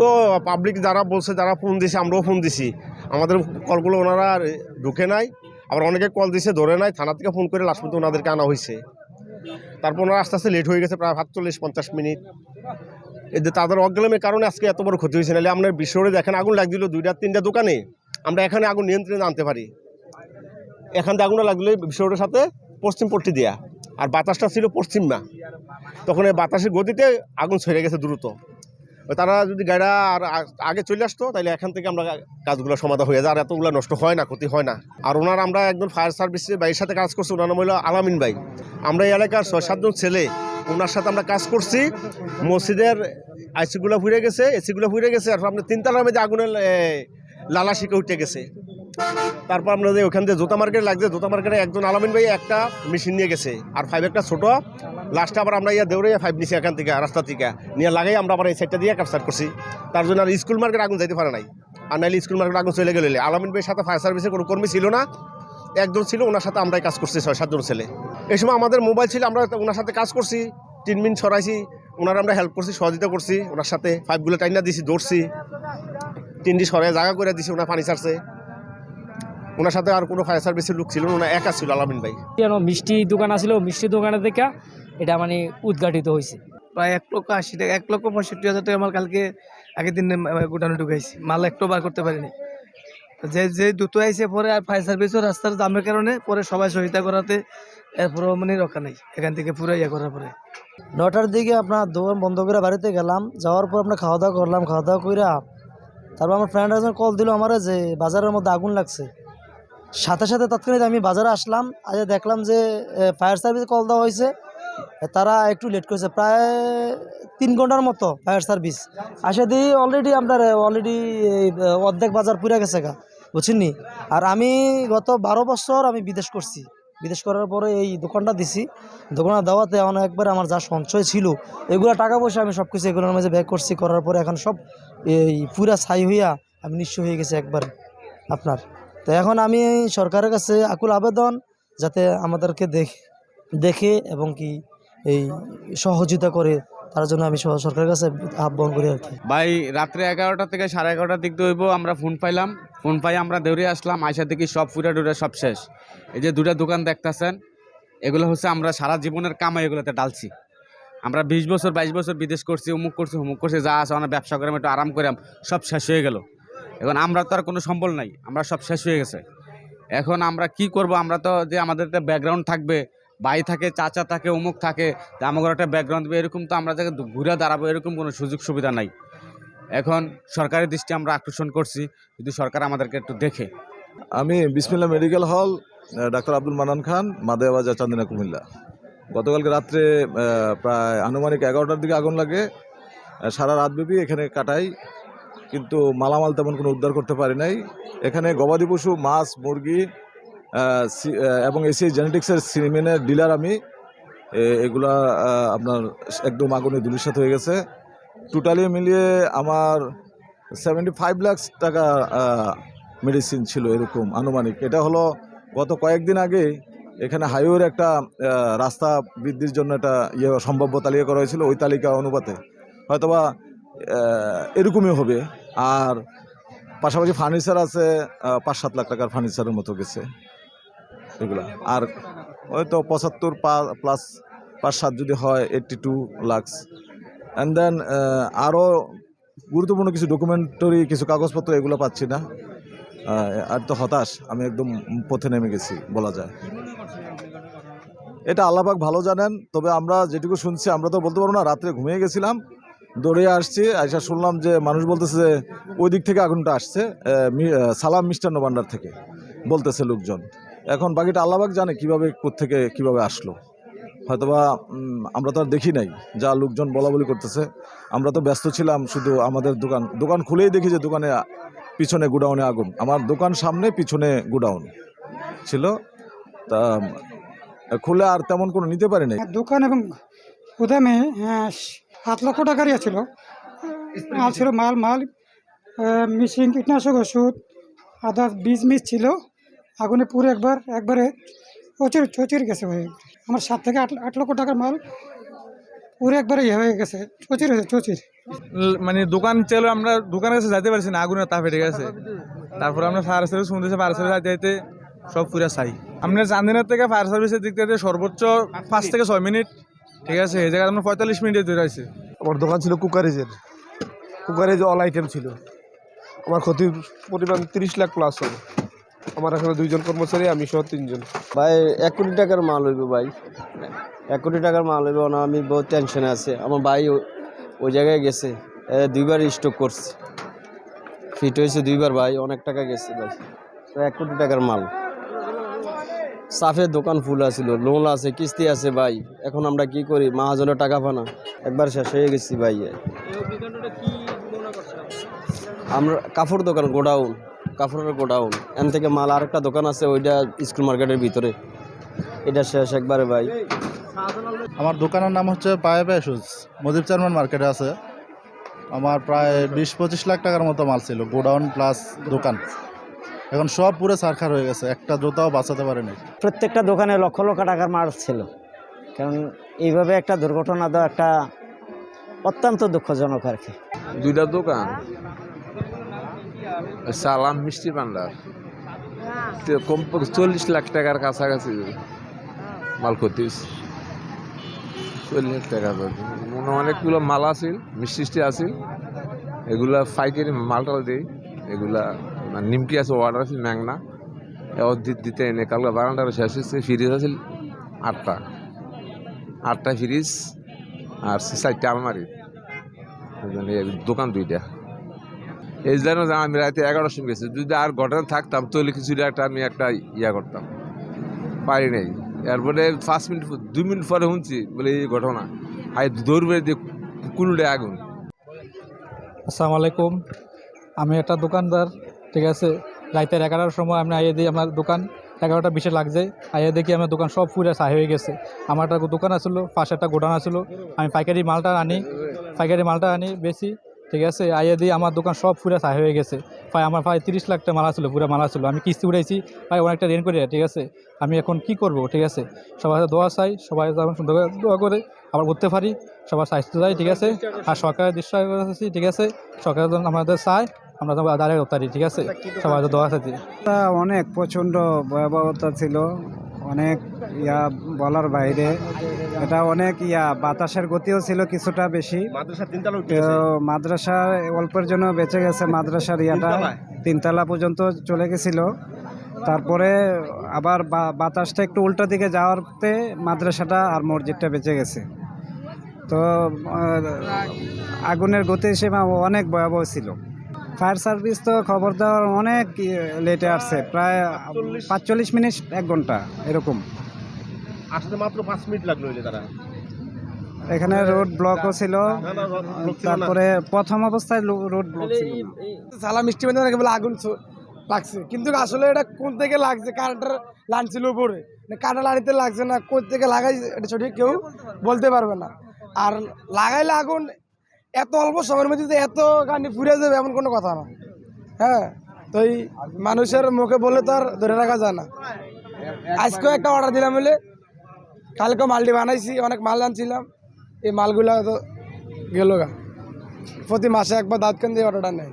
তো পাবলিক যারা বলছে, যারা ফোন দিছে, আমরাও ফোন দিছি। আমাদের কলগুলো ওনারা ঢুকে নাই, আবার অনেকে কল দিছে, ধরে নাই, থানা থেকে ফোন করে লাস্ট পর্যন্ত ওনাদেরকে আনা হয়েছে তারপর ওনারা আস্তে আস্তে লেট হয়ে গেছে, প্রায় সাতচল্লিশ, পঞ্চাশ মিনিট। এদের তাদের অজ্ঞানের কারণে আজকে এত বড় ক্ষতি হয়েছে, নাহলে আপনার বিশ্বরে দেখেন আগুন লাগছিল দুইটা, তিনটা দোকানে। আমরা এখানে আগুন নিয়ন্ত্রণে আনতে পারি। এখান থেকে আগুনটা লাগলে বিশ্বরের সাথে পশ্চিম পট্টি দেয়া। আর বাতাসটা ছিল পশ্চিমা তখন এই বাতাসের গতিতে আগুন ছেড়ে গেছে দ্রুত। তারা যদি গাড়িটা আর আগে চলে আসতো তাহলে এখান থেকে আমরা কাজগুলো সমাধান হয়ে যায়। আর এতগুলো নষ্ট হয় না, ক্ষতি হয় না। আর ওনার আমরা একজন ফায়ার সার্ভিসের ভাইয়ের সাথে কাজ করছি, ওনার নাম হলো আলামিন ভাই। আমরা এই এলাকার ছয় সাতজন ছেলে, ওনার সাথে আমরা কাজ করছি। মসজিদের আইসিগুলো ফুরে গেছে, এসিগুলো ফুরে গেছে, আর আপনার তিনতলার মধ্যে আগুনের লালা শিখে উঠে গেছে। তারপর আমরা যে ওখান থেকে জুতা মার্কেট লাগছে, জুতা মার্কেটে একজন আলামিন ভাই একটা মেশিন নিয়ে গেছে। আর ফাইভ একটা ছোট লাস্টে আবার আমরা ইয়া দেউড়ে ফাইভ নিছি এখান থেকে, রাস্তা থেকে। নিয়ে লাগাই আমরা আবার এই সাইডটা দিয়ে ক্যাপচার করছি। তার জন্য আর স্কুল মার্কেট আগুন যাইতে পারে নাই। আর নাইলে স্কুল মার্কেট আগুন চলে গেলে। আলামিন ভাইয়ের সাথে ফায়ার সার্ভিসের কোনো কর্মী ছিল না। একজন ছিল, ওনার সাথে আমরাই কাজ করছি, ছয় সাতজন ছেলে। এই সময় আমাদের মোবাইল ছিল, আমরা ওনার সাথে কাজ করছি। তিন মিনিট সরাইছি ওনার আমরা হেল্প করছি, সহযোগিতা করছি। ওনার সাথে পাইপগুলো টাইনা দিছি দৌড়ছি তিনটি সরাই জায়গা করে দিছি, ওনার পানি ছাড়ছে। ওনার সাথে আর কোনো ফায়ার সার্ভিসের লোক ছিল না একা ছিল আলামিন ভাই। মিষ্টি দোকান আছিল, মিষ্টি দোকানে থেকে এটা মানে উদ্ঘাটিত হয়েছে। প্রায় এক লক্ষ আশি টাকা এক লক্ষ পঁয়ষট্টি হাজার টাকা আমার কালকে আগের দিন গোডাউনে ঢুকাইছি। মাল একটু বার করতে পারিনি। যে যে দ্রুত আইসে পরে আর ফায়ার সার্ভিসও রাস্তার জামের কারণে পরে সবাই সহায়তা করাতে এরপরেও মানে রক্ষা নেই। এখান থেকে পুরো ইয়ে করার পরে। নটার দিকে আপনার দোকান বন্ধ করে বাড়িতে গেলাম। যাওয়ার পর আপনার খাওয়া দাওয়া করলাম খাওয়া দাওয়া কইরা তারপর আমার ফ্রেন্ড একজন কল দিল আমার যে বাজারের মধ্যে আগুন লাগছে। সাথে সাথে তৎক্ষণাৎ আমি বাজারে আসলাম আজ দেখলাম যে ফায়ার সার্ভিস কল দেওয়া হয়েছে তারা একটু লেট করেছে, প্রায় তিন ঘণ্টার মতো ফায়ার সার্ভিস আসে দিই অলরেডি আপনার অলরেডি অর্ধেক বাজার পুড়ে গেছে গা বুঝছেন নি আর আমি গত বারো বছর আমি বিদেশ করছি। বিদেশ করার পরে এই দোকানটা দিছি। দোকানটা দেওয়াতে আমার একবার আমার যা সঞ্চয় ছিল, এগুলো টাকা পয়সা আমি সব কিছু এগুলোর মাঝে ব্যয় করছি, করার পরে এখন সব এই পুরা ছাই হইয়া আমি নিঃস্ব হয়ে গেছি একবার আপনার। তো এখন আমি সরকারের কাছে আকুল আবেদন, যাতে আমাদেরকে দেখে দেখে এবং কি এই সহযোগিতা করে, তার জন্য আমি সরকারের কাছে আহ্বান করি আর কি। ভাই, রাত্রে এগারোটা থেকে সাড়ে এগারোটার দিক দিয়ে আমরা ফোন পাইলাম। ফোন পাই আমরা দৌড়ে আসলাম, আইসা দেখি সব ফুরা টুরা সব শেষ। এই যে দুটা দোকান দেখতেছেন, এগুলো হচ্ছে আমরা সারা জীবনের কামাই এগুলোতে ডালছি আমরা বিশ বছর, বাইশ বছর বিদেশ করছি, অমুক করছি অমুক করছি, যা আছে আমরা ব্যবসা করাম একটু আরাম করাম সব শেষ হয়ে গেল। এখন আমরা তো আর কোনো সম্বল নাই, আমরা সব শেষ হয়ে গেছে। এখন আমরা কি করব, আমরা তো যে আমাদের একটা ব্যাকগ্রাউন্ড থাকবে ভাই থাকে, চাচা থাকে, অমুক থাকে যে আমাদের একটা ব্যাকগ্রাউন্ড দেবে এরকম তো আমরা যাকে ঘুরে দাঁড়াবো এরকম কোনো সুযোগ সুবিধা নাই। এখন সরকারের দৃষ্টি আমরা আকর্ষণ করছি, যদি সরকার আমাদেরকে একটু দেখে। আমি Bismillah medical hall doctor Abdul মানান Khan Madhaiyabazar Chandina, Comilla. গতকালকে রাত্রে প্রায় আনুমানিক এগারোটার দিকে আগুন লাগে সারা রাতব্যাপী এখানে কাটাই, কিন্তু মালামাল তেমন কোনো উদ্ধার করতে পারি নাই। এখানে গবাদি পশু, মাছ, মুরগি এবং এসি জেনেটিক্সের সিমেন্টের ডিলার আমি। এগুলা আপনার একদম আগুনে ধুলিসাত হয়ে গেছে। টোটালি মিলিয়ে আমার সেভেন্টি ফাইভ লাখ টাকা মেডিসিন ছিল এরকম, আনুমানিক। এটা হলো গত কয়েকদিন আগে এখানে হাইওয়ের একটা রাস্তা বৃদ্ধির জন্য একটা ইয়ে সম্ভাব্য তালিকা করা হয়েছিল ওই তালিকা অনুপাতে। হয়তোবা এরকমই হবে। আর পাশাপাশি ফার্নিচার আছে পাঁচ সাত লাখ টাকার ফার্নিচারের মতো গেছে। এগুলো। আর ওই তো পঁচাত্তর প্লাস পাঁচ সাত যদি হয় eighty two lakhs and then আরও গুরুত্বপূর্ণ কিছু ডকুমেন্টারি কিছু কাগজপত্র এগুলো পাচ্ছি না। আর তো হতাশ, আমি একদম পথে নেমে গেছি, বলা যায়। এটা আল্লাপাক ভালো জানেন, তবে আমরা যেটুকু শুনছি, আমরা তো বলতে পারব না, রাত্রে ঘুমিয়ে গেছিলাম। দৌড়ে আসছি আইসা শুনলাম যে মানুষ বলতেছে যে ওই দিক থেকে আগুনটা আসছে সালাম মিষ্টান্ন ভান্ডার থেকে বলতেছে লোকজন। এখন বাকিটা আল্লাপাক জানে কীভাবে থেকে কীভাবে আসলো। হয়তোবা আমরা তো আর দেখি নাই যা লোকজন বলা বলি করতেছে। আমরা তো ব্যস্ত ছিলাম শুধু আমাদের দোকান দোকান খুলেই দেখি যে দোকানে পিছনে গুডাউনে আগুন। আমার দোকান সামনে পিছনে গুডাউন ছিল। তা খুলে আর তেমন কোনো নিতে পারি নাই দোকান এবং গুদামে আহ, সাত লক্ষ টাকারই ছিল মাল ছিল, মাল মাল মেশিন কীটনাশক ওষুধ আদার বীজ মিস ছিল। আগুনে পুরো একবার, একবারে প্রচুর চচির গেছে হয়ে আমার সাত থেকে আট আট লক্ষ টাকার মাল পুরো একবারে ইয়ে হয়ে গেছে চচির হয়েছে চচির মানে দোকান চলো, আমরা দোকানের কাছে যাইতে পারছি না, আগুনের তাপে, ঠিক আছে? তারপর আমরা ফায়ার সার্ভিস শুনতেছি ফায়ার সার্ভিস যাইতে যাইতে সব পুরা চাই আমরা চান্দিনার থেকে ফায়ার সার্ভিসের দিক থেকে সর্বোচ্চ পাঁচ থেকে ছয় মিনিট ঠিক আছে এই জায়গায় আমরা পঁয়তাল্লিশ মিনিটে আছে আমার দোকান ছিল কুকারেজের। কুকারেজ অল আইটেম ছিল। আমার ক্ষতির পরিমাণ তিরিশ লাখ প্লাস হবে। আমার এখানে দুইজন কর্মচারী আমি সহ তিনজন। ভাই এক কোটি টাকার মাল হইব ভাই। এক কোটি টাকার মাল হইব না আমি বহুত টেনশনে আছে। আমার ভাই ও- ওই জায়গায় গেছে এ, দুইবার স্টক করছে। ফিট হয়েছে দুইবার ভাই অনেক টাকা গেছে ভাই। এক কোটি টাকার মাল। সাফের দোকান ফুল আছিল, লোন আছে, কিস্তি আছে ভাই। এখন আমরা কি করি? মাহাজনের টাকা পানা। একবার শেষ হয়ে গেছি ভাই। আমরা কাপড় দোকান, গোডাউন। কাপড়ের গোডাউন। এন থেকে মাল আরেকটা দোকান আছে, ওইটা স্কুল মার্কেটের ভিতরে। এটা শেষ একবারে ভাই। আমার দোকানের নাম হচ্ছে পায়ে শুজ মজিব চেয়ারম্যান মার্কেটে আছে। আমার প্রায় বিশ পঁচিশ লাখ টাকার মতো মাল ছিল, গোডাউন প্লাস দোকান। এখন সব পুরো সারখার হয়ে গেছে একটা জুতাও বাঁচাতে পারেনি। প্রত্যেকটা দোকানে লক্ষ লক্ষ টাকার মাল ছিল কারণ এইভাবে একটা দুর্ঘটনা তো একটা অত্যন্ত দুঃখজনক আর কি। দুইটা দোকান সালাম মিষ্টি ভান্ডার। কমপক্ষে চল্লিশ লাখ টাকার কাছাকাছি মাল ক্ষতি হয়েছে। চল্লিশ লাখ টাকা মনে অনেকগুলো মাল আছিল মিষ্টি আছিল। এগুলা ফাইকারি মালটাল দিই এগুলা নিমকি আছে অর্ডার আছে দি- দিতে এনে, কালকে বারান্ডার শেষ হচ্ছে ফ্রিজ আছিল আটটা। আটটা ফ্রিজ আর চারটা আলমারি। দোকান দুইটা। এই জন্য আমি রাতে এগারোটার সময় গেছি, যদি আর ঘটনা থাকতাম, তাহলে কিছু একটা আমি একটা ইয়া করতাম। পারি নাই। এরপরে পাঁচ মিনিট, দুই মিনিট পরে শুনছি, বলে এই ঘটনা। আই দৌড়বে দিয়ে কুলুডে আগুন। আসসালামু আলাইকুম। আমি একটা দোকানদার ঠিক আছে? রাইতের এগারোটার সময় আমি আইয়ে দিই আমার দোকান, এগারোটা বিশে লাগছে আইয়ে দেখি আমার দোকান সব পুরো ছাই হয়ে গেছে। আমার একটা দোকান আসলো পাশে একটা গোডাউন আসলো আমি পাইকারি মালটা আনি, পাইকারি মালটা আনি বেশি ঠিক আছে? আইয়ে দিয়ে আমার দোকান সব পুরো ছাই হয়ে গেছে। প্রায় আমার প্রায় তিরিশ লাখ টাকা মালা ছিল পুরো মালা ছিল আমি কিস্তি উঠাইছি প্রায় অনেকটা রেন করে ঠিক আছে? আমি এখন কি করব, ঠিক আছে? সাথে দোয়া চাই, সবাই দোয়া করে, আবার উঠতে পারি, সবার স্বাস্থ্য চাই, ঠিক আছে? আর সরকারের দৃশ্য ঠিক আছে? সরকার আমাদের চায়। আমরা তো দাঁড়িয়ে উঠতে পারি ঠিক আছে? সবাই তো দোয়া চাই অনেক প্রচণ্ড ভয়াবহতা ছিল অনেক ইয়া বলার বাইরে। এটা অনেক ইয়া বাতাসের গতিও ছিল কিছুটা বেশি। মাদ্রাসা তো মাদ্রাসা অল্পের জন্য বেঁচে গেছে মাদ্রাসার ইয়াটা। তিনতলা পর্যন্ত চলে গেছিল। তারপরে আবার বা- বাতাসটা একটু উল্টো দিকে যাওয়ারতে মাদ্রাসাটা আর মসজিদটা বেঁচে গেছে। তো আগুনের আগুনের গতিসীমা অনেক ভয়াবহ ছিল। ফায়ার সার্ভিস তো খবর দেওয়ার অনেক লেটে আসছে প্রায় পাঁচচল্লিশ মিনিট এক ঘণ্টা এরকম। আসতে মাত্র পাঁচ মিনিট লাগল তারা। এখানে রোড ব্লকও ছিল। তারপরে প্রথম অবস্থায় রোড ব্লক ছিল সালা মিষ্টি বান্ধব অনেকে বলে আগুন লাগছে। কিন্তু আসলে এটা কোন থেকে লাগছে? কারেন্টের লাইন ছিল উপরে। কারেন্টের লাইনিতে লাগছে না কোন থেকে লাগাই এটা সঠিক কেউ বলতে পারবে না। আর লাগাইলে আগুন এত অল্প সময়ের মধ্যে এত গাড়ি ফুরে যাবে, এমন কোনো কথা না। হ্যাঁ? তো এই মানুষের মুখে বলে তো আর ধরে রাখা যায় না। আজকেও একটা অর্ডার দিলাম বলে, কালকে মালটি বানাইছি, অনেক মাল আনছিলাম। এই মালগুলো তো গেল গা। প্রতি মাসে একবার দাঁত কেন দিয়ে অর্ডারটা নেয়।